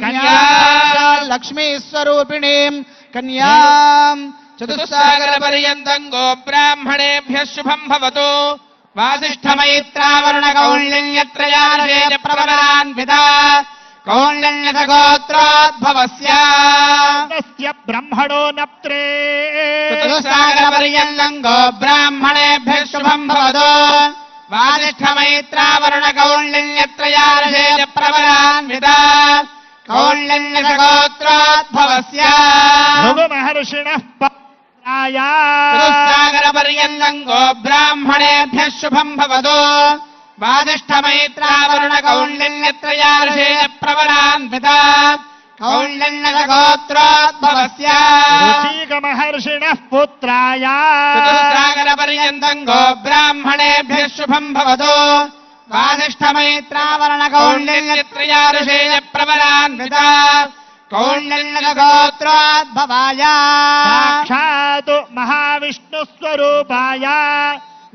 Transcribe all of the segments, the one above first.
కన్యా లక్ష్మీ స్వరూపిణీం కన్యాం చతుస్సాగర చతుస్సాగరపర్యంతం గోబ్రాహ్మణేభ్యः శుభం భవతు. వాసిష్ఠమైత్రావరుణకౌళ్యత్రయార్వేద ప్రవరాన్విత కౌండ్యగోత్రోద్భవస్య తస్య బ్రహ్మణో నప్త్రే. చతుస్సాగరపర్యంతం గోబ్రాహ్మణేభ్యः శుభం భవతు. వాసిష్ఠమైత్రావరుణకౌళ్యత్రయార్వేద ప్రవరాన్విత కౌండ్యగోత్రోద్భవస్య భృగు మహర్షిణ పత్రాయ చతుస్సాగరపర్యంతం గోబ్రాహ్మణేభ్యः శుభం భవతు. వాసిష్ఠమైత్రావరుణకౌళ్యత్రయార్వేద ప్రవరాన్విత. కౌండ్యగోత్రోద్భవస్య రుచీక మహర్షిణ పుత్రాయ. చతుస్సాగరపర్యంతం గోబ్రాహ్మణేభ్యः శుభం భవతు. వాసిష్ఠమైత్రావరణకౌండ్యత్రయారుషేయ ప్రవరాన్విత प्रबलान्विता। कौण्डल्यगोत्राद्भवाय साक्षात् महाविष्णुस्वरूपाय।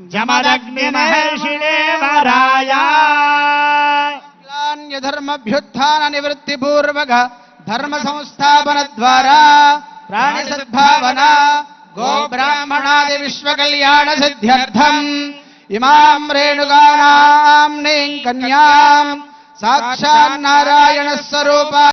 जमलग्निमहर्षिदेवारायधर्मभ्युत्थाननिवृत्तिपूर्वक धर्मसंस्थापनद्वारा प्राणिसद्भावना गोब्राह्मणादिविश्वकल्याणसिद्ध्यर्थम्। इमाम् रेणुकानाम् नी कन्याम्। సాక్షాన్నారాయణ స్వరూప